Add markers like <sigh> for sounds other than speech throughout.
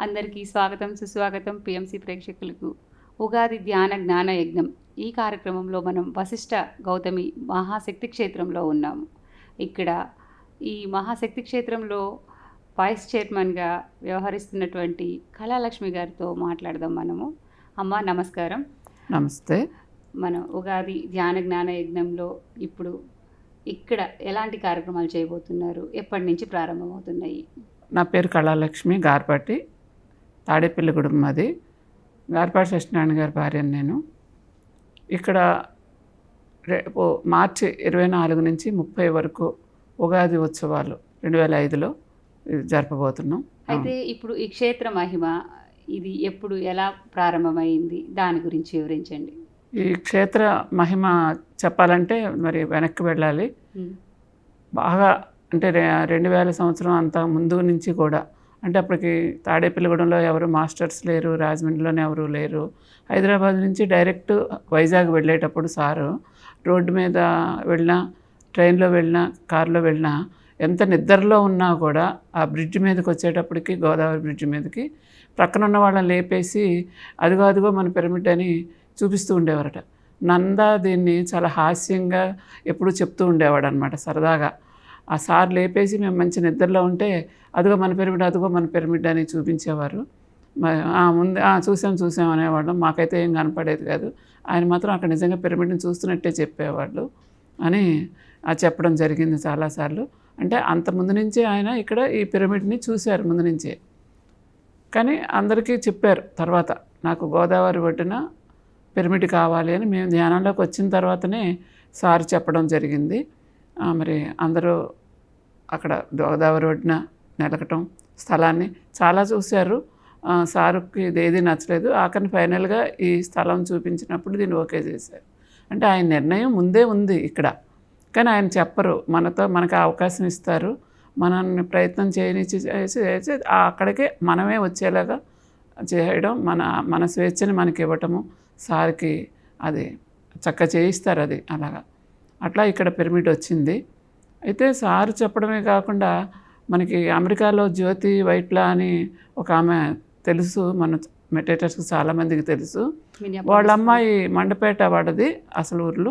అందరికీ స్వాగతం సుస్వాగతం పిఎంసి ప్రేక్షకులకు. ఉగాది ధ్యాన జ్ఞాన యజ్ఞం. ఈ కార్యక్రమంలో మనం వశిష్ఠ గౌతమి మహాశక్తి క్షేత్రంలో ఉన్నాము. ఇక్కడ ఈ మహాశక్తి క్షేత్రంలో వైస్ చైర్మన్గా వ్యవహరిస్తున్నటువంటి కళాలక్ష్మి గారితో మాట్లాడదాం మనము. అమ్మ నమస్కారం. నమస్తే. మనం ఉగాది ధ్యాన జ్ఞాన యజ్ఞంలో ఇప్పుడు ఇక్కడ ఎలాంటి కార్యక్రమాలు చేయబోతున్నారు? ఎప్పటి నుంచి ప్రారంభమవుతున్నాయి? నా పేరు కళాలక్ష్మి గార్పాటి. తాడేపల్లిగూడెం మాది. గార్పాటి సత్యనారాయణ గారి భార్యను నేను. ఇక్కడ రేపు మార్చి ఇరవై నాలుగు నుంచి ముప్పై వరకు ఉగాది ఉత్సవాలు రెండు వేల ఐదులో జరపబోతున్నాం. అయితే ఇప్పుడు ఈ క్షేత్ర మహిమ ఇది ఎప్పుడు ఎలా ప్రారంభమైంది? దాని గురించి వివరించండి. ఈ క్షేత్ర మహిమ చెప్పాలంటే మరి వెనక్కి వెళ్ళాలి. బాగా అంటే రెండు వేల సంవత్సరం అంత ముందు నుంచి కూడా అంటే అప్పటికి తాడేపల్లిగూడెంలో ఎవరు మాస్టర్స్ లేరు రాజమండ్రిలోనే ఎవరు లేరు. హైదరాబాద్ నుంచి డైరెక్ట్ వైజాగ్ వెళ్ళేటప్పుడు సారు రోడ్డు మీద వెళ్ళినా ట్రైన్లో వెళ్ళినా కారులో వెళ్ళినా ఎంత నిద్రలో ఉన్నా కూడా ఆ బ్రిడ్జ్ మీదకి వచ్చేటప్పటికి గోదావరి బ్రిడ్జ్ మీదకి ప్రక్కన ఉన్న వాళ్ళని లేపేసి అదిగో అదిగో మన పిరమిడ్ అని చూపిస్తూ ఉండేవారట. నంద దీన్ని చాలా హాస్యంగా ఎప్పుడూ చెప్తూ ఉండేవాడు అనమాట సరదాగా. ఆ సార్ లేపేసి మేము మంచి నిద్రలో ఉంటే అదిగో మన పిరమిడ్ అదిగో మన పిరమిడ్ అని చూపించేవారు. ముందు చూసాం చూసాం అనేవాళ్ళం. మాకైతే ఏం కనపడేది కాదు. ఆయన మాత్రం అక్కడ నిజంగా పిరమిడ్ని చూస్తున్నట్టే చెప్పేవాళ్ళు అని చెప్పడం జరిగింది చాలాసార్లు అంటే అంత ముందు నుంచే ఆయన ఇక్కడ ఈ పిరమిడ్ని చూశారు ముందు నుంచే. కానీ అందరికీ చెప్పారు తర్వాత నాకు గోదావరి ఒడ్డున పిరమిడ్ కావాలి అని మేము ధ్యానంలోకి వచ్చిన తర్వాతనే సార్ చెప్పడం జరిగింది. మరి అందరూ అక్కడ గోదావరి ఒడ్డున నిలకటం స్థలాన్ని చాలా చూశారు. సారుకి ఇది ఏది నచ్చలేదు. ఆఖరి ఫైనల్గా ఈ స్థలం చూపించినప్పుడు దీన్ని ఓకే చేశారు. అంటే ఆయన నిర్ణయం ముందే ఉంది ఇక్కడ. కానీ ఆయన చెప్పరు. మనతో మనకు అవకాశం ఇస్తారు. మనల్ని ప్రయత్నం చేయనిచ్చి చేసి అక్కడికే మనమే వచ్చేలాగా చేయడం మన మన స్వేచ్ఛని మనకి ఇవ్వటము సార్కి అది చక్క చేయిస్తారు అది అలాగా. అట్లా ఇక్కడ పిరమిడ్ వచ్చింది. అయితే సారు చెప్పడమే కాకుండా మనకి అమెరికాలో జ్యోతి వైట్లా అని ఒక ఆమె తెలుసు మన మెటేటర్స్కి చాలామందికి తెలుసు. వాళ్ళ అమ్మాయి మండపేట వాడది అసలు ఊర్లు.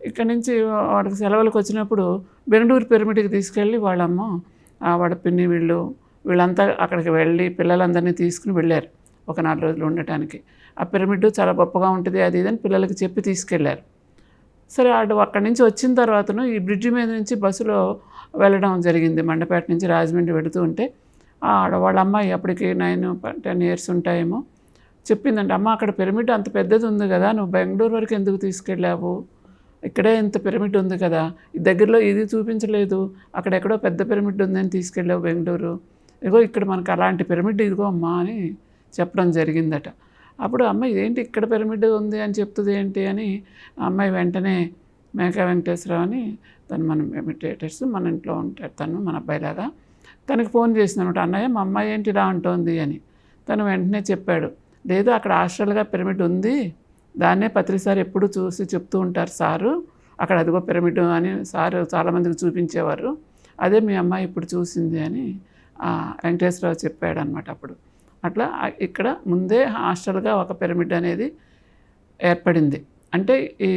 ఇక్కడ నుంచి వాడికి సెలవులకు వచ్చినప్పుడు బెంగళూరు పిరమిడ్కి తీసుకెళ్ళి వాళ్ళమ్మ ఆ వాడ పిన్ని వీళ్ళు వీళ్ళంతా అక్కడికి వెళ్ళి పిల్లలందరినీ తీసుకుని వెళ్ళారు ఒక నాలుగు రోజులు ఉండటానికి. ఆ పిరమిడ్ చాలా గొప్పగా ఉంటుంది అది ఇది అని పిల్లలకి చెప్పి తీసుకెళ్ళారు. సరే ఆడు అక్కడి నుంచి వచ్చిన తర్వాతను ఈ బ్రిడ్జి మీద నుంచి బస్సులో వెళ్ళడం జరిగింది. మండపేట నుంచి రాజమండ్రి వెళుతూ ఉంటే ఆడ వాళ్ళ అమ్మాయి అప్పటికి నైన్ టెన్ ఇయర్స్ ఉంటాయేమో చెప్పిందంటే అమ్మ అక్కడ పిరమిడ్ అంత పెద్దది ఉంది కదా నువ్వు బెంగళూరు వరకు ఎందుకు తీసుకెళ్ళావు? ఇక్కడే ఇంత పిరమిడ్ ఉంది కదా దగ్గరలో ఇది చూపించలేదు అక్కడెక్కడో పెద్ద పిరమిడ్ ఉందని తీసుకెళ్ళావు బెంగళూరు. ఇగో ఇక్కడ మనకు అలాంటి పిరమిడ్ ఇదిగో అమ్మా అని చెప్పడం జరిగిందట. అప్పుడు అమ్మాయి ఇదేంటి ఇక్కడ పిరమిడ్ ఉంది అని చెప్తుంది ఏంటి? అని ఆ అమ్మాయి వెంటనే మేకా వెంకటేశ్వరరావు అని తను మన మెడిటేటర్స్ మన ఇంట్లో ఉంటాడు తను మన అబ్బాయిలాగా. తనకి ఫోన్ చేసిందనమాట అన్నయ్య మా అమ్మాయి ఏంటి ఇలా అంటోంది? అని. తను వెంటనే చెప్పాడు లేదు అక్కడ హాస్టల్గా పిరమిడ్ ఉంది దాన్నే పత్రి సార్ ఎప్పుడు చూసి చెప్తూ ఉంటారు సారు. అక్కడ అదిగో పిరమిడ్ అని సారు చాలామందికి చూపించేవారు. అదే మీ అమ్మాయి ఇప్పుడు చూసింది అని వెంకటేశ్వరరావు చెప్పాడు అనమాట అప్పుడు. అట్లా ఇక్కడ ముందే హాస్టల్గా ఒక పిరమిడ్ అనేది ఏర్పడింది. అంటే ఈ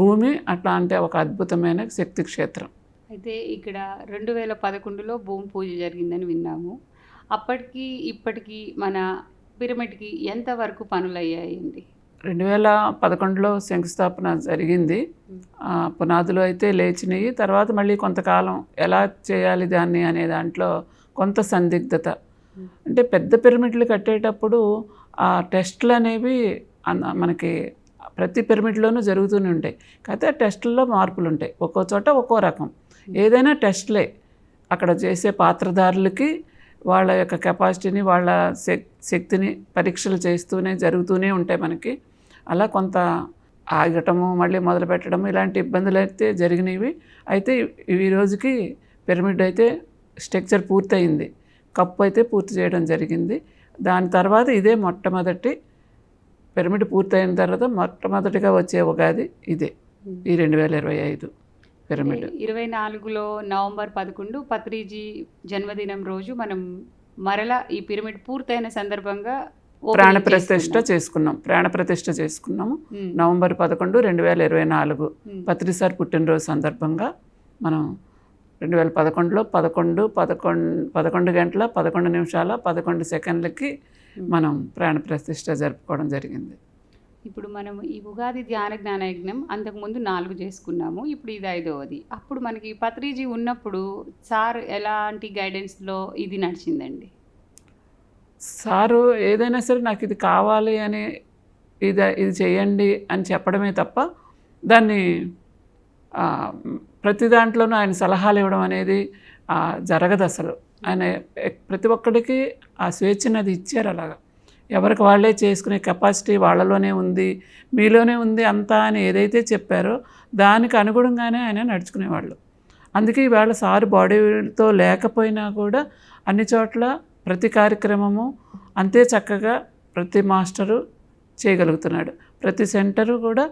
భూమి అట్లా అంటే ఒక అద్భుతమైన శక్తి క్షేత్రం. అయితే ఇక్కడ రెండు వేల పదకొండులో భూమి పూజ జరిగిందని విన్నాము. అప్పటికి ఇప్పటికి మన పిరమిడ్కి ఎంతవరకు పనులు అయ్యాయండి రెండు వేల పదకొండులో శంకుస్థాపన జరిగింది. పునాదులు అయితే లేచినాయి. తర్వాత మళ్ళీ కొంతకాలం ఎలా చేయాలి దాన్ని అనే దాంట్లో కొంత సందిగ్ధత అంటే పెద్ద పిరమిడ్లు కట్టేటప్పుడు ఆ టెస్ట్లు అనేవి మనకి ప్రతి పిరమిడ్లోనూ జరుగుతూనే ఉంటాయి. కాకపోతే ఆ టెస్టుల్లో మార్పులు ఉంటాయి ఒక్కో చోట ఒక్కో రకం. ఏదైనా టెస్ట్లే అక్కడ చేసే పాత్రధారులకి వాళ్ళ యొక్క కెపాసిటీని వాళ్ళ శక్- శక్తిని పరీక్షలు చేస్తూనే జరుగుతూనే ఉంటాయి మనకి. అలా కొంత ఆగటము మళ్ళీ మొదలు పెట్టడము ఇలాంటి ఇబ్బందులు అయితే జరిగినవి. అయితే ఈ రోజుకి పిరమిడ్ అయితే స్ట్రక్చర్ పూర్తయింది. కప్పు అయితే పూర్తి చేయడం జరిగింది. దాని తర్వాత ఇదే మొట్టమొదటి పిరమిడ్ పూర్తయిన తర్వాత మొట్టమొదటిగా వచ్చే ఉగాది ఇదే. ఈ రెండు వేల ఇరవై ఐదు పిరమిడ్. ఇరవై నాలుగులో నవంబర్ పదకొండు పత్రిజీ జన్మదినం రోజు మనం మరలా ఈ పిరమిడ్ పూర్తయిన సందర్భంగా ప్రాణ ప్రతిష్ఠ చేసుకున్నాం. ప్రాణ ప్రతిష్ఠ చేసుకున్నాము. నవంబర్ పదకొండు రెండు వేల ఇరవై నాలుగు పత్రిసారి పుట్టినరోజు సందర్భంగా మనం రెండు వేల పదకొండులో పదకొండు పదకొండు పదకొండు గంటల పదకొండు నిమిషాల పదకొండు సెకండ్లకి మనం ప్రాణ ప్రతిష్ఠ జరుపుకోవడం జరిగింది. ఇప్పుడు మనం ఈ ఉగాది ధ్యాన జ్ఞాన యజ్ఞం అంతకుముందు నాలుగు చేసుకున్నాము ఇప్పుడు ఇది ఐదవది. అప్పుడు మనకి పత్రిజీ ఉన్నప్పుడు సార్ ఎలాంటి గైడెన్స్లో ఇది నడిచిందండి? సారు ఏదైనా సరే నాకు ఇది కావాలి అని ఇది ఇది చేయండి అని చెప్పడమే తప్ప దాన్ని ప్రతి దాంట్లోనూ ఆయన సలహాలు ఇవ్వడం అనేది జరగదు అసలు. ఆయన ప్రతి ఒక్కడికి ఆ స్వేచ్ఛను అది ఇచ్చారు అలాగా. ఎవరికి వాళ్ళే చేసుకునే కెపాసిటీ వాళ్ళలోనే ఉంది మీలోనే ఉంది అంతా అని ఏదైతే చెప్పారో దానికి అనుగుణంగానే ఆయన నడుచుకునేవాళ్ళు. అందుకే ఈవేళ సార్ బాడీతో లేకపోయినా కూడా అన్ని చోట్ల ప్రతి కార్యక్రమము అంతే చక్కగా ప్రతి మాస్టరు చేయగలుగుతున్నాడు. ప్రతి సెంటరు కూడా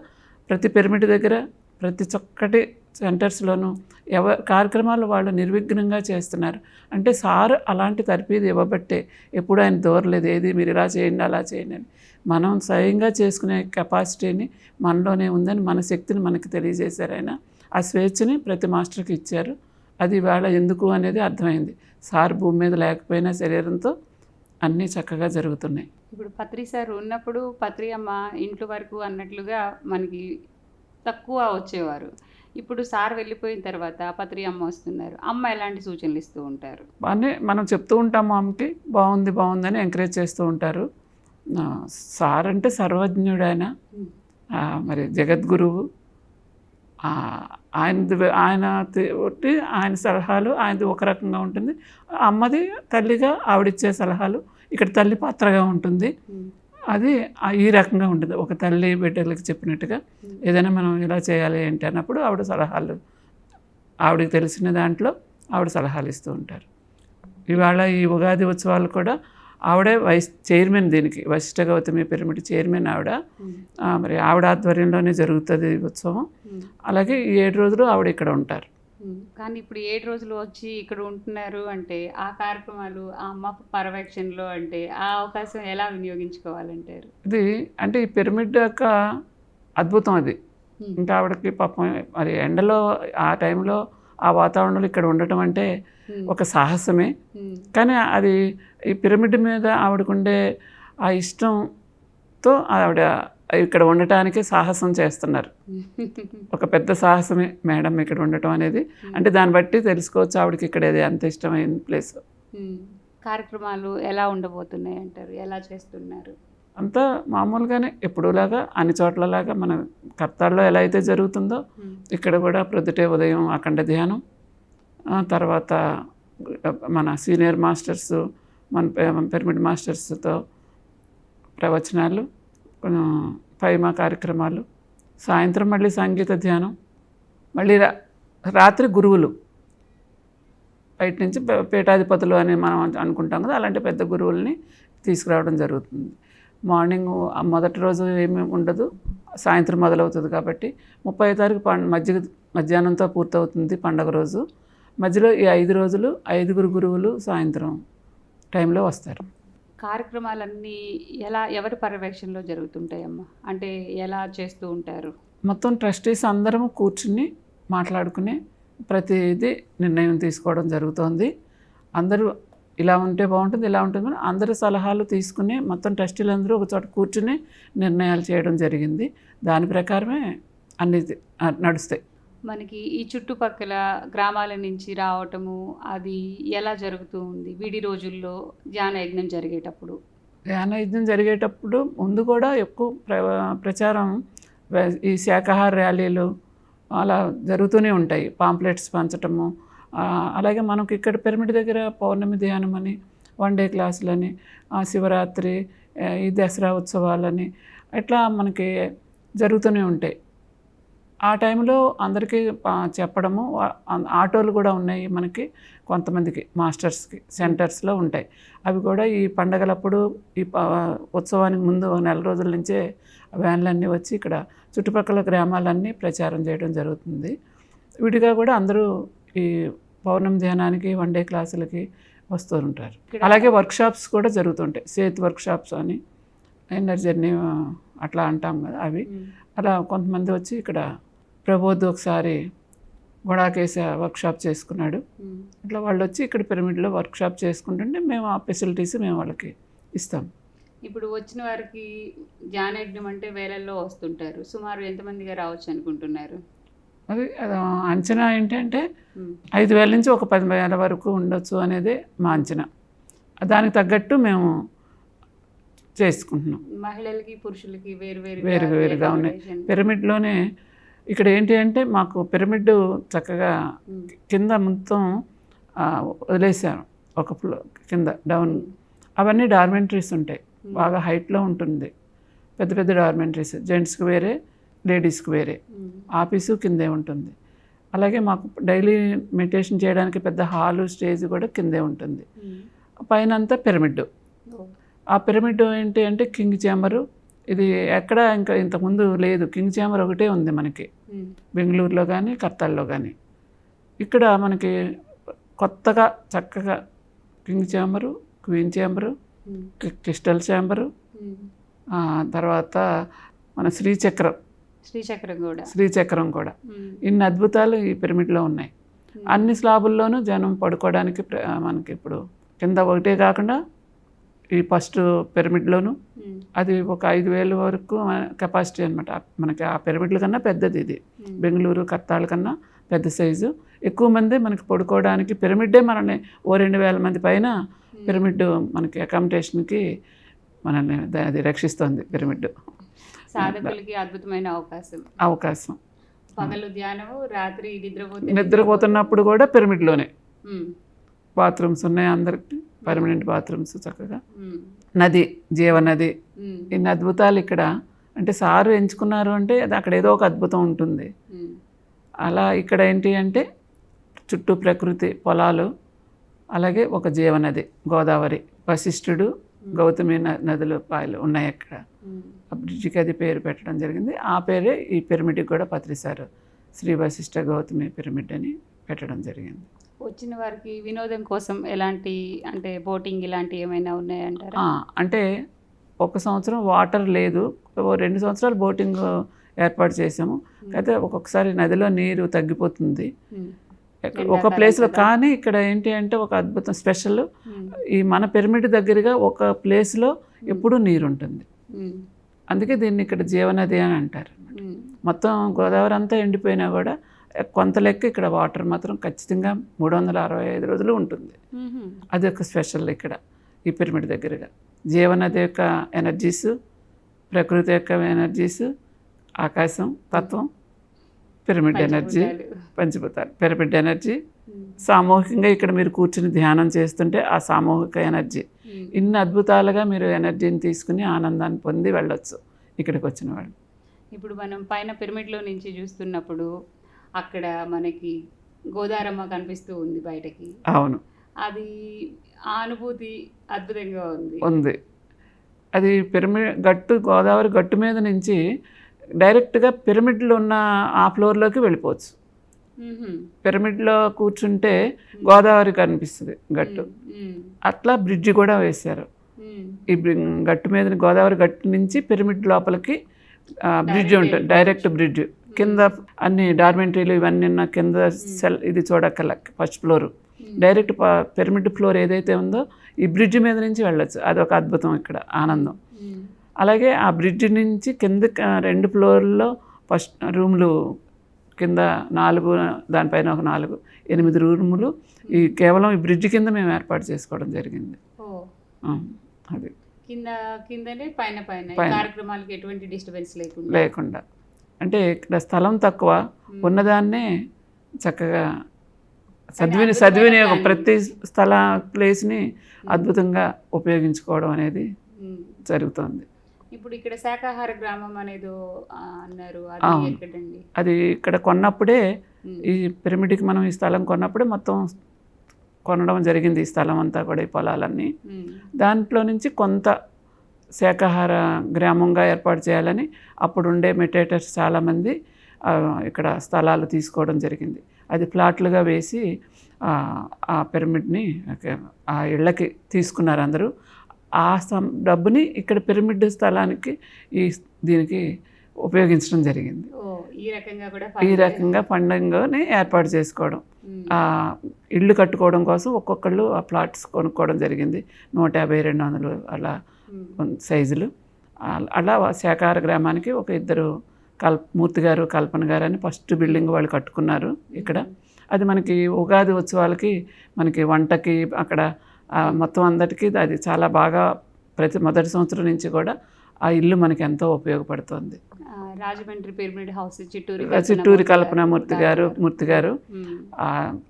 ప్రతి పిరమిడ్ దగ్గర ప్రతి చక్కటి సెంటర్స్లోనూ ఎవ కార్యక్రమాలు వాళ్ళు నిర్విఘ్నంగా చేస్తున్నారు. అంటే సార్ అలాంటి తర్ఫీదు ఇవ్వబట్టే ఎప్పుడు ఆయన దూరలేదు ఏది మీరు ఇలా చేయండి అలా చేయండి అని. మనం స్వయంగా చేసుకునే కెపాసిటీని మనలోనే ఉందని మన శక్తిని మనకి తెలియజేశారు ఆయన. ఆ స్వేచ్ఛని ప్రతి మాస్టర్కి ఇచ్చారు. అది ఇవాళ ఎందుకు అనేది అర్థమైంది. సార్ భూమి మీద లేకపోయినా శరీరంతో అన్నీ చక్కగా జరుగుతున్నాయి. ఇప్పుడు పత్రి సార్ ఉన్నప్పుడు పత్రి అమ్మ ఇంట్లో వరకు అన్నట్లుగా మనకి తక్కువ వచ్చేవారు. ఇప్పుడు సార్ వెళ్ళిపోయిన తర్వాత పత్రి అమ్మ వస్తున్నారు. అమ్మ ఎలాంటి సూచనలు ఇస్తూ ఉంటారు? బాగానే మనం చెప్తూ ఉంటాం మామకి బాగుంది బాగుందని ఎంకరేజ్ చేస్తూ ఉంటారు. సార్ అంటే సర్వజ్ఞుడు ఆయన ఆ, మరి జగద్గురువు. ఆయన తి- ఒకటి ఆయన సలహాలు ఆయనది ఒక రకంగా ఉంటుంది. అమ్మది తల్లిగా ఆవిడిచ్చే సలహాలు ఇక్కడ తల్లి పాత్రగా ఉంటుంది. అది ఈ రకంగా ఉంటుంది. ఒక తల్లి బిడ్డలకి చెప్పినట్టుగా ఏదైనా మనం ఇలా చేయాలి ఏంటి అన్నప్పుడు ఆవిడ సలహాలు ఆవిడకి తెలిసిన దాంట్లో ఆవిడ సలహాలు ఇస్తూ ఉంటారు. ఇవాళ ఈ ఉగాది ఉత్సవాలు కూడా ఆవిడే వైస్ చైర్మన్ దీనికి వశిష్ఠ గౌతమి పిరమిడ్ చైర్మన్ ఆవిడ. మరి ఆవిడ ఆధ్వర్యంలోనే జరుగుతుంది ఈ ఉత్సవం. అలాగే ఈ ఏడు రోజులు ఆవిడ ఇక్కడ ఉంటారు. కానీ ఇప్పుడు ఏడు రోజులు వచ్చి ఇక్కడ ఉంటున్నారు అంటే ఆ కార్యక్రమాలు ఆ అమ్మ పర్యవేక్షణలో అంటే ఆ అవకాశం ఎలా వినియోగించుకోవాలంటారు? ఇది అంటే ఈ పిరమిడ్ యొక్క అద్భుతం అది. ఇంకా ఆవిడకి పాపం మరి ఎండలో ఆ టైంలో ఆ వాతావరణంలో ఇక్కడ ఉండటం అంటే ఒక సాహసమే. కానీ అది ఈ పిరమిడ్ మీద ఆవిడకుండే ఆ ఇష్టంతో ఆవిడ ఇక్కడ ఉండటానికి సాహసం చేస్తున్నారు. <laughs> ఒక పెద్ద సాహసమే మేడం ఇక్కడ ఉండటం అనేది. అంటే దాన్ని బట్టి తెలుసుకోవచ్చు ఆవిడకి ఇక్కడ ఇది అంత ఇష్టమైన ప్లేస్. కార్యక్రమాలు ఎలా ఉండబోతున్నాయి అంటారు? ఎలా చేస్తున్నారు? అంతా మామూలుగానే ఎప్పుడులాగా అన్ని చోట్లలాగా మన కర్తాల్లో ఎలా అయితే జరుగుతుందో ఇక్కడ కూడా ప్రొద్దుటే ఉదయం అఖండ ధ్యానం తర్వాత మన సీనియర్ మాస్టర్స్ మన పిరమిడ్ మాస్టర్స్తో ప్రవచనాలు పైమా కార్యక్రమాలు సాయంత్రం మళ్ళీ సంగీత ధ్యానం మళ్ళీ రా రాత్రి గురువులు. బయట నుంచి పీఠాధిపతులు అని మనం అనుకుంటాం కదా అలాంటి పెద్ద గురువుల్ని తీసుకురావడం జరుగుతుంది. మార్నింగ్ మొదటి రోజు ఏమీ ఉండదు సాయంత్రం మొదలవుతుంది కాబట్టి ముప్పై తారీఖు పం మధ్య మధ్యాహ్నంతో పూర్తవుతుంది పండగ రోజు. మధ్యలో ఈ ఐదు రోజులు ఐదుగురు గురువులు సాయంత్రం టైంలో వస్తారు. కార్యక్రమాలన్నీ ఎలా ఎవరి పర్యవేక్షణలో జరుగుతుంటాయమ్మా? అంటే ఎలా చేస్తూ ఉంటారు? మొత్తం ట్రస్టీస్ అందరం కూర్చుని మాట్లాడుకుని ప్రతిదీ నిర్ణయం తీసుకోవడం జరుగుతోంది. అందరూ ఇలా ఉంటే బాగుంటుంది ఇలా ఉంటుంది అని అందరి సలహాలు తీసుకుని మొత్తం ట్రస్టీలు అందరూ ఒక చోట కూర్చుని నిర్ణయాలు చేయడం జరిగింది. దాని ప్రకారమే అన్ని నడుస్తాయి. మనకి ఈ చుట్టుపక్కల గ్రామాల నుంచి రావటము అది ఎలా జరుగుతూ ఉంది? వీడి రోజుల్లో ధ్యాన యజ్ఞం జరిగేటప్పుడు. ధ్యానయజ్ఞం జరిగేటప్పుడు ముందు కూడా ఎక్కువ ప్ర ప్రచారం ఈ శాకాహార ర్యాలీలు అలా జరుగుతూనే ఉంటాయి. పాంప్లెట్స్ పంచటము అలాగే మనకి ఇక్కడ పిరమిడ్ దగ్గర పౌర్ణమి ధ్యానం అని వన్ డే క్లాసులని శివరాత్రి ఈ దసరా ఉత్సవాలని ఇట్లా మనకి జరుగుతూనే ఉంటాయి. ఆ టైంలో అందరికీ చెప్పడము ఆటోలు కూడా ఉన్నాయి మనకి కొంతమందికి మాస్టర్స్కి సెంటర్స్లో ఉంటాయి. అవి కూడా ఈ పండగలప్పుడు ఈ ఉత్సవానికి ముందు నెల రోజుల నుంచే వ్యాన్లన్నీ వచ్చి ఇక్కడ చుట్టుపక్కల గ్రామాలన్నీ ప్రచారం చేయడం జరుగుతుంది. విడిగా కూడా అందరూ ఈ పౌర్ణమి ధ్యానానికి వన్ డే క్లాసులకి వస్తూ ఉంటారు అలాగే వర్క్షాప్స్ కూడా జరుగుతుంటాయి. సేత్ వర్క్షాప్స్ అని ఎనర్జీని అట్లా అంటాం కదా అవి. అలా కొంతమంది వచ్చి ఇక్కడ ప్రబోధ్ ఒకసారి గుడాకేస వర్క్షాప్ చేసుకున్నాడు. అట్లా వాళ్ళు వచ్చి ఇక్కడ పిరమిడ్లో వర్క్షాప్ చేసుకుంటుంటే మేము ఆ ఫెసిలిటీస్ మేము వాళ్ళకి ఇస్తాం. ఇప్పుడు వచ్చిన వారికి ధ్యానయజ్ఞం అంటే వేలల్లో వస్తుంటారు. సుమారు ఎంతమందిగా రావచ్చు అనుకుంటున్నారు? అది అంచనా ఏంటంటే ఐదు వేల నుంచి ఒక పది వేల వరకు ఉండొచ్చు అనేది మా అంచనా. దానికి తగ్గట్టు మేము చేసుకుంటున్నాం. మహిళలకి పురుషులకి వేరు వేరు వేరుగా ఉన్నాయి. పిరమిడ్లోనే ఇక్కడ ఏంటి అంటే మాకు పిరమిడ్ చక్కగా కింద మొత్తం ఆ, వదిలేసారు ఒక ఫ్లో కింద డౌన్. అవన్నీ డార్మెంటరీస్ ఉంటాయి. బాగా హైట్లో ఉంటుంది. పెద్ద పెద్ద డార్మెంటరీస్. జెంట్స్కి వేరే లేడీస్కి వేరే. ఆఫీసు కిందే ఉంటుంది. అలాగే మాకు డైలీ మెడిటేషన్ చేయడానికి పెద్ద హాలు స్టేజ్ కూడా కిందే ఉంటుంది. పైన అంతా పిరమిడ్. ఆ పిరమిడ్ ఏంటి అంటే కింగ్ చేంబరు ఇది ఎక్కడ ఇంకా ఇంతకుముందు లేదు. కింగ్ చేంబర్ ఒకటే ఉంది మనకి. బెంగళూరులో కానీ కర్తాల్లో కానీ ఇక్కడ మనకి కొత్తగా చక్కగా king chamber queen chamber crystal chamber తర్వాత మన శ్రీచక్రం. శ్రీచక్రం కూడా. శ్రీచక్రం కూడా. ఇన్ని అద్భుతాలు ఈ పిరమిడ్లో ఉన్నాయి. అన్ని స్లాబుల్లోనూ జనం పడుకోవడానికి మనకి ఇప్పుడు కింద ఒకటే కాకుండా ఈ ఫస్ట్ పిరమిడ్లోను అది ఒక ఐదు వేల వరకు కెపాసిటీ అనమాట మనకి ఆ పిరమిడ్ల కన్నా పెద్దది ఇది. బెంగళూరు కత్తాల కన్నా పెద్ద సైజు. ఎక్కువ మంది మనకి పడుకోవడానికి పిరమిడ్డే మనల్ని ఓ రెండు వేల మంది పైన పిరమిడ్ మనకి అకామిడేషన్కి మనల్ని అది రక్షిస్తుంది పిరమిడ్ సాధకులకి అద్భుతమైన అవకాశం. అవకాశం. పగలు ధ్యానము రాత్రి నిద్రపోతే నిద్రపోతున్నప్పుడు కూడా పిరమిడ్లోనే. బాత్రూమ్స్ ఉన్నాయి అందరికి. పర్మనెంట్ బాత్రూమ్స్ చక్కగా. నది జీవనది ఇన్ని అద్భుతాలు ఇక్కడ. అంటే సారు ఎంచుకున్నారు అంటే అది అక్కడ ఏదో ఒక అద్భుతం ఉంటుంది. అలా ఇక్కడ ఏంటి అంటే చుట్టూ ప్రకృతి పొలాలు అలాగే ఒక జీవనది గోదావరి. వశిష్ఠుడు గౌతమి నదులు పాయలు ఉన్నాయి అక్కడ. ఆ బ్రిడ్జికి అది పేరు పెట్టడం జరిగింది. ఆ పేరే ఈ పిరమిడ్కి కూడా పత్రిసారు. శ్రీ వశిష్ఠ గౌతమి పిరమిడ్ అని పెట్టడం జరిగింది. వచ్చిన వారికి వినోదం కోసం ఎలాంటి అంటే బోటింగ్ ఇలాంటివి ఏమైనా ఉన్నాయంటారా? అంటే ఒక సంవత్సరం వాటర్ లేదు. రెండు సంవత్సరాలు బోటింగ్ ఏర్పాటు చేసాము అయితే ఒక్కొక్కసారి నదిలో నీరు తగ్గిపోతుంది. ఒక ప్లేస్లో కానీ ఇక్కడ ఏంటి అంటే ఒక అద్భుతం స్పెషల్. ఈ మన పిరమిడ్ దగ్గరగా ఒక ప్లేస్లో ఎప్పుడూ నీరు ఉంటుంది అందుకే దీన్ని ఇక్కడ జీవనది అని అంటారు మొత్తం గోదావరి అంతా ఎండిపోయినా కూడా కొంత లెక్క ఇక్కడ వాటర్ మాత్రం ఖచ్చితంగా మూడు వందల అరవై ఐదు రోజులు ఉంటుంది. అది ఒక స్పెషల్ ఇక్కడ ఈ పిరమిడ్ దగ్గరగా. జీవనది యొక్క ఎనర్జీస్ ప్రకృతి యొక్క ఎనర్జీస్ ఆకాశం తత్వం పిరమిడ్ ఎనర్జీ పంచభూతాలు. పంచిపోతారు పిరమిడ్ ఎనర్జీ. సామూహికంగా ఇక్కడ మీరు కూర్చుని ధ్యానం చేస్తుంటే ఆ సామూహిక ఎనర్జీ. ఇన్ని అద్భుతాలుగా మీరు ఎనర్జీని తీసుకుని ఆనందాన్ని పొంది వెళ్ళొచ్చు ఇక్కడికి వచ్చిన వాళ్ళు. ఇప్పుడు మనం పైన పిరమిడ్లో నుంచి చూస్తున్నప్పుడు అక్కడ మనకి గోదారమ్మ కనిపిస్తూ ఉంది బయటకి. అవును. అది ఆ అనుభూతి అద్భుతంగా ఉంది. ఉంది. అది పిరమిడ్ గట్టు గోదావరి గట్టు మీద నుంచి డైరెక్ట్గా పిరమిడ్లో ఉన్న ఆ ఫ్లోర్లోకి వెళ్ళిపోవచ్చు. పిరమిడ్లో కూర్చుంటే గోదావరి కనిపిస్తుంది గట్టు. అట్లా బ్రిడ్జి కూడా వేశారు. ఈ గట్టు మీద గోదావరి గట్టు నుంచి పిరమిడ్ లోపలికి బ్రిడ్జ్ ఉంటుంది. Direct bridge. కింద అన్ని డార్మెంటరీలు ఇవన్నీ ఉన్న కింద సెల్ ఇది చూడక్కల first floor. Direct pyramid floor ఏదైతే ఉందో ఈ బ్రిడ్జ్ మీద నుంచి వెళ్ళొచ్చు. అదొక అద్భుతం ఇక్కడ ఆనందం. ఉమ్, అలాగే ఆ బ్రిడ్జ్ నుంచి కింద రెండు ఫ్లోర్లో ఫస్ట్ రూమ్లు కింద నాలుగు దానిపైన ఒక నాలుగు ఎనిమిది రూములు. ఈ కేవలం ఈ బ్రిడ్జ్ కింద మేము ఏర్పాటు చేసుకోవడం జరిగింది. అది. కింద కిందనే పైన పైన. కార్యక్రమాలకి ఎటువంటి డిస్టర్బెన్స్ లేకుండా. లేకుండా. అంటే ఇక్కడ స్థలం తక్కువ ఉన్నదాన్నే చక్కగా సద్విని సద్వినియోగం. ప్రతి స్థల ప్లేస్ని అద్భుతంగా ఉపయోగించుకోవడం అనేది. జరుగుతుంది. ఇప్పుడు ఇక్కడ శాకాహార గ్రామం అనేది అన్నారు అది ఇక్కడ కొన్నప్పుడే ఈ పిరమిడ్కి మనం ఈ స్థలం కొన్నప్పుడే మొత్తం కొనడం జరిగింది ఈ స్థలం అంతా కూడా ఈ పొలాలన్నీ. దాంట్లో నుంచి కొంత శాకాహార గ్రామంగా ఏర్పాటు చేయాలని అప్పుడు ఉండే మెటేటర్స్ చాలామంది ఇక్కడ స్థలాలు తీసుకోవడం జరిగింది. అది ప్లాట్లుగా వేసి ఆ, పిరమిడ్ని ఆ ఇళ్ళకి తీసుకున్నారు అందరూ. ఆ సం- డబ్బుని ఇక్కడ పిరమిడ్ స్థలానికి ఈ దీనికి ఉపయోగించడం జరిగింది. ఈ రకంగా కూడా ఈ రకంగా పండుగని ఏర్పాటు చేసుకోవడం. ఇల్లు కట్టుకోవడం కోసం ఒక్కొక్కళ్ళు ఆ ప్లాట్స్ కొనుక్కోవడం జరిగింది. నూట యాభై రెండు వందలు అలా సైజులు. అలా శాఖాహార గ్రామానికి ఒక ఇద్దరు కల్ మూర్తి గారు కల్పన గారు అని ఫస్ట్ బిల్డింగ్ వాళ్ళు కట్టుకున్నారు ఇక్కడ. అది మనకి ఉగాది ఉత్సవాలకి మనకి వంటకి అక్కడ మొత్తం అందరికీ అది చాలా బాగా ప్రతి మొదటి సంవత్సరం నుంచి కూడా ఆ ఇల్లు మనకి ఎంతో ఉపయోగపడుతుంది రాజమండ్రి పిరమిడ్ హౌస్ చిట్టూరు చిట్టూరి కల్పనామూర్తి గారు. మూర్తి గారు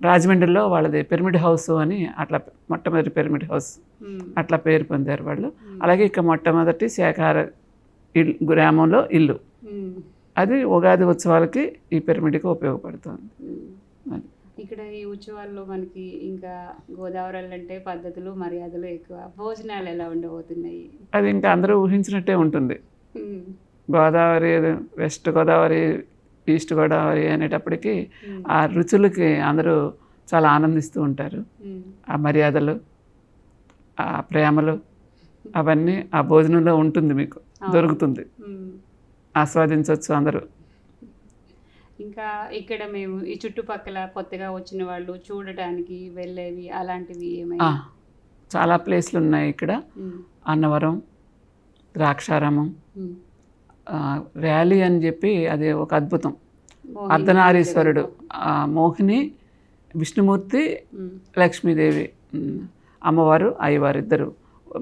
రాజమండ్రిలో వాళ్ళది పిరమిడ్ హౌస్ అని అట్లా మొట్టమొదటి పిరమిడ్ హౌస్ అట్లా పేరు పొందారు వాళ్ళు. అలాగే ఇక మొట్టమొదటి శాఖాహార ఇల్ గ్రామంలో ఇల్లు. అది ఉగాది ఉత్సవాలకి ఈ పిరమిడ్కి ఉపయోగపడుతుంది. అది. ఇక్కడ ఈ ఉత్సవాల్లో మనకి ఇంకా గోదావరి అంటే పద్ధతులు మర్యాదలు ఎక్కువ. భోజనాలు ఎలా ఉండబోతున్నాయి? అది ఇంకా అందరూ ఊహించినట్టే ఉంటుంది. గోదావరి వెస్ట్ గోదావరి ఈస్ట్ గోదావరి అనేటప్పటికి ఆ రుచులకి అందరూ చాలా ఆనందిస్తూ ఉంటారు. ఆ మర్యాదలు ఆ ప్రేమలు అవన్నీ ఆ భోజనంలో ఉంటుంది మీకు. దొరుకుతుంది. ఆస్వాదించవచ్చు అందరూ. ఇంకా ఇక్కడ మేము ఈ చుట్టుపక్కల కొత్తగా వచ్చిన వాళ్ళు చూడటానికి వెళ్ళేవి అలాంటివి ఏమైనా? చాలా ప్లేస్లు ఉన్నాయి ఇక్కడ అన్నవరం ద్రాక్షారామం ర్యాలీ అని చెప్పి అది ఒక అద్భుతం. అర్ధనారీశ్వరుడు మోహిని విష్ణుమూర్తి లక్ష్మీదేవి అమ్మవారు అయ్యవారు ఇద్దరు.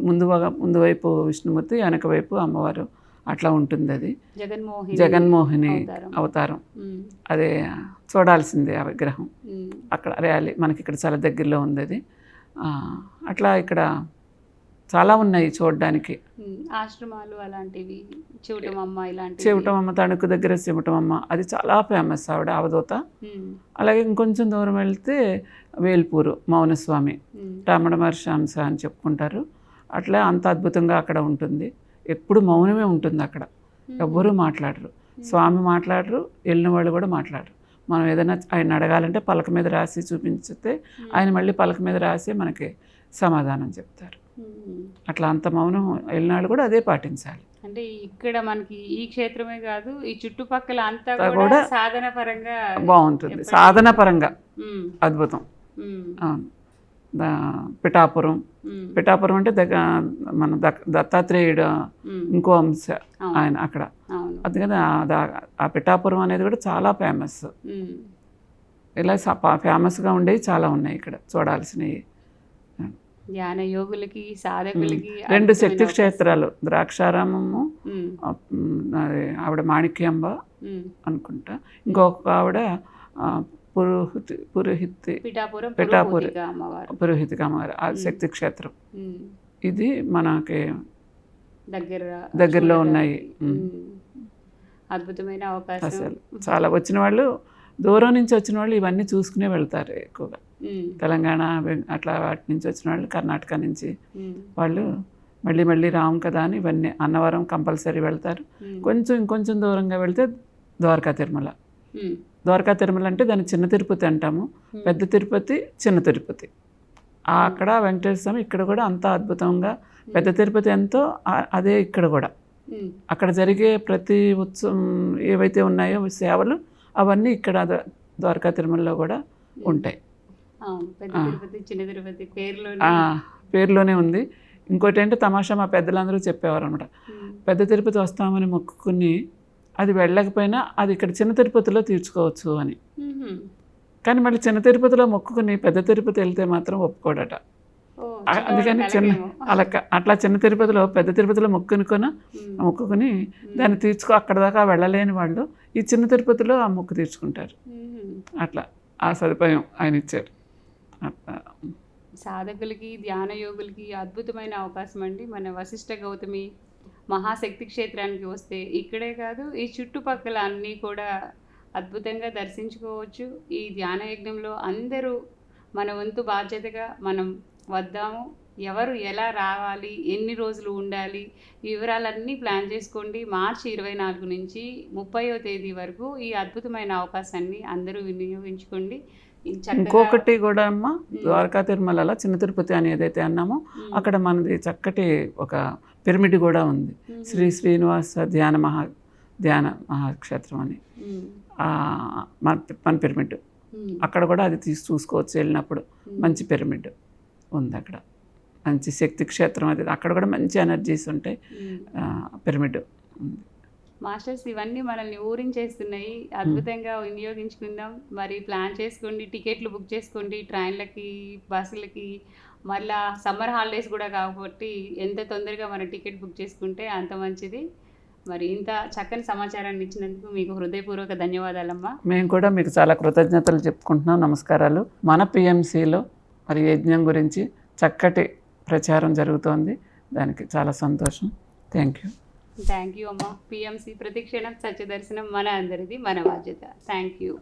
ముందు ముందు వైపు విష్ణుమూర్తి వెనక వైపు అమ్మవారు. అట్లా ఉంటుంది అది జగన్మోహిని జగన్మోహిని అవతారం. అదే చూడాల్సిందే ఆ విగ్రహం. అక్కడ ర్యాలీ మనకి ఇక్కడ చాలా దగ్గరలో ఉంది అది అట్లా ఇక్కడ చాలా ఉన్నాయి చూడడానికి. ఆశ్రమాలు అలాంటివి చివటమమ్మ ఇలాంటివి. చెవిటమమ్మ తణుకు దగ్గర చెవిటమమ్మ అది చాలా ఫేమస్ ఆవిడ అవధూత. అలాగే ఇంకొంచెం దూరం వెళ్తే వేల్పూరు మౌనస్వామి రమణ మహర్షి అంశ అని చెప్పుకుంటారు. అట్లా అంత అద్భుతంగా అక్కడ ఉంటుంది. ఎప్పుడు మౌనమే ఉంటుంది అక్కడ. ఎవ్వరూ మాట్లాడరు. స్వామి మాట్లాడరు వెళ్ళిన వాళ్ళు కూడా మాట్లాడరు. మనం ఏదైనా ఆయన అడగాలంటే పలక మీద రాసి చూపించితే ఆయన మళ్ళీ పలక మీద రాసి మనకి సమాధానం చెప్తారు. అట్లా అంత మౌనం వెళ్ళిన వాళ్ళు కూడా అదే పాటించాలి. అంటే ఇక్కడ మనకి ఈ క్షేత్రమే కాదు ఈ చుట్టుపక్కల అంతా కూడా సాధన పరంగా బాగుంటుంది. సాధన పరంగా అద్భుతం. అవును. పిఠాపురం. పిఠాపురం అంటే దగ్గ మన దత్తాత్రేయుడు. ఇంకో అంశ. ఆయన అక్కడ. అందుకని ఆ పిఠాపురం అనేది కూడా చాలా ఫేమస్ ఇలా ఫేమస్గా ఉండేవి చాలా ఉన్నాయి ఇక్కడ చూడాల్సినవి. ధ్యాన యోగులకి సాధకులకి రెండు శక్తి క్షేత్రాలు ద్రాక్షారామము ఆవిడ మాణిక్యాంబ. అనుకుంటా. ఇంకొక ఆవిడ పురోహితి పురోహితి పిఠాపురం. పురోహితిగా అమ్మవారు పురోహితికి అమ్మవారు ఆ శక్తి క్షేత్రం ఇది మనకి దగ్గర దగ్గరలో ఉన్నాయి. అద్భుతమైన అవకాశం. అసలు చాలా వచ్చిన వాళ్ళు దూరం నుంచి వచ్చిన వాళ్ళు ఇవన్నీ చూసుకునే వెళ్తారు ఎక్కువగా. తెలంగాణ అట్లా వాటి నుంచి వచ్చిన వాళ్ళు కర్ణాటక నుంచి వాళ్ళు మళ్ళీ మళ్ళీ రాము కదా అని ఇవన్నీ అన్నవరం కంపల్సరీ వెళ్తారు. కొంచెం ఇంకొంచెం దూరంగా వెళ్తే ద్వారకా తిరుమల. ద్వారకా తిరుమల అంటే దాన్ని చిన్న తిరుపతి అంటాము. పెద్ద తిరుపతి చిన్న తిరుపతి. అక్కడ వెంకటేశ్వర స్వామి ఇక్కడ కూడా అంత అద్భుతంగా పెద్ద తిరుపతి ఎంతో అదే ఇక్కడ కూడా. అక్కడ జరిగే ప్రతి ఉత్సవం ఏవైతే ఉన్నాయో సేవలు అవన్నీ ఇక్కడ ద్వారకా తిరుమలలో కూడా ఉంటాయి. పేరులోనే ఉంది. ఇంకోటి ఏంటి తమాషా మా పెద్దలందరూ చెప్పేవారు అనమాట పెద్ద తిరుపతి వస్తామని మొక్కుకుని అది వెళ్ళకపోయినా అది ఇక్కడ చిన్న తిరుపతిలో తీర్చుకోవచ్చు అని. కానీ మళ్ళీ చిన్న తిరుపతిలో మొక్కుకుని పెద్ద తిరుపతి వెళ్తే మాత్రం ఒప్పుకోడట. అందుకని చిన్న అలా అట్లా చిన్న తిరుపతిలో పెద్ద తిరుపతిలో మొక్కునుకొని మొక్కుకుని దాన్ని తీర్చుకో అక్కడ దాకా వెళ్ళలేని వాళ్ళు ఈ చిన్న తిరుపతిలో ఆ మొక్కు తీర్చుకుంటారు. అట్లా ఆ సదుపాయం ఆయన ఇచ్చారు. అట్లా సాధకులకి ధ్యాన యోగులకి అద్భుతమైన అవకాశం అండి. మన వశిష్ఠ గౌతమి మహాశక్తి క్షేత్రానికి వస్తే ఇక్కడే కాదు ఈ చుట్టుపక్కల అన్నీ కూడా అద్భుతంగా దర్శించుకోవచ్చు. ఈ ధ్యాన యజ్ఞంలో అందరూ మన వంతు బాధ్యతగా మనం వద్దాము. ఎవరు ఎలా రావాలి ఎన్ని రోజులు ఉండాలి వివరాలన్నీ ప్లాన్ చేసుకోండి. మార్చి ఇరవై నాలుగు నుంచి ముప్పైవ తేదీ వరకు ఈ అద్భుతమైన అవకాశాన్ని అందరూ వినియోగించుకోండి. ఇంకొకటి కూడా అమ్మ ద్వారకా తిరుమలలో చిన్న తిరుపతి అని ఏదైతే అన్నామో. అక్కడ మనది చక్కటి ఒక పిరమిడ్ కూడా ఉంది. శ్రీ శ్రీనివాస ధ్యాన మహా ధ్యాన మహాక్షేత్రం అని. మన మన పిరమిడ్. అక్కడ కూడా అది తీసి చూసుకోవచ్చు వెళ్ళినప్పుడు. మంచి పిరమిడ్ ఉంది అక్కడ. మంచి శక్తి క్షేత్రం అది. అక్కడ కూడా మంచి ఎనర్జీస్ ఉంటాయి. పిరమిడ్ ఉంది. మాస్టర్స్ ఇవన్నీ మనల్ని ఊరించేస్తున్నాయి. అద్భుతంగా వినియోగించుకుందాం. మరి ప్లాన్ చేసుకోండి టికెట్లు బుక్ చేసుకోండి ట్రైన్లకి బస్సులకి మళ్ళా సమ్మర్ హాలిడేస్ కూడా కాబట్టి ఎంత తొందరగా మనం టికెట్ బుక్ చేసుకుంటే అంత మంచిది. మరి ఇంత చక్కని సమాచారాన్ని ఇచ్చినందుకు మీకు హృదయపూర్వక ధన్యవాదాలమ్మా. మేము కూడా మీకు చాలా కృతజ్ఞతలు చెప్పుకుంటున్నాం. నమస్కారాలు. మన పిఎంసిలో మరి యజ్ఞం గురించి చక్కటి ప్రచారం జరుగుతోంది. దానికి చాలా సంతోషం. Thank you. థ్యాంక్ యూ అమ్మా. పిఎంసి ప్రతిక్షణం సత్యదర్శనం మన అందరిది మన బాధ్యత. Thank you.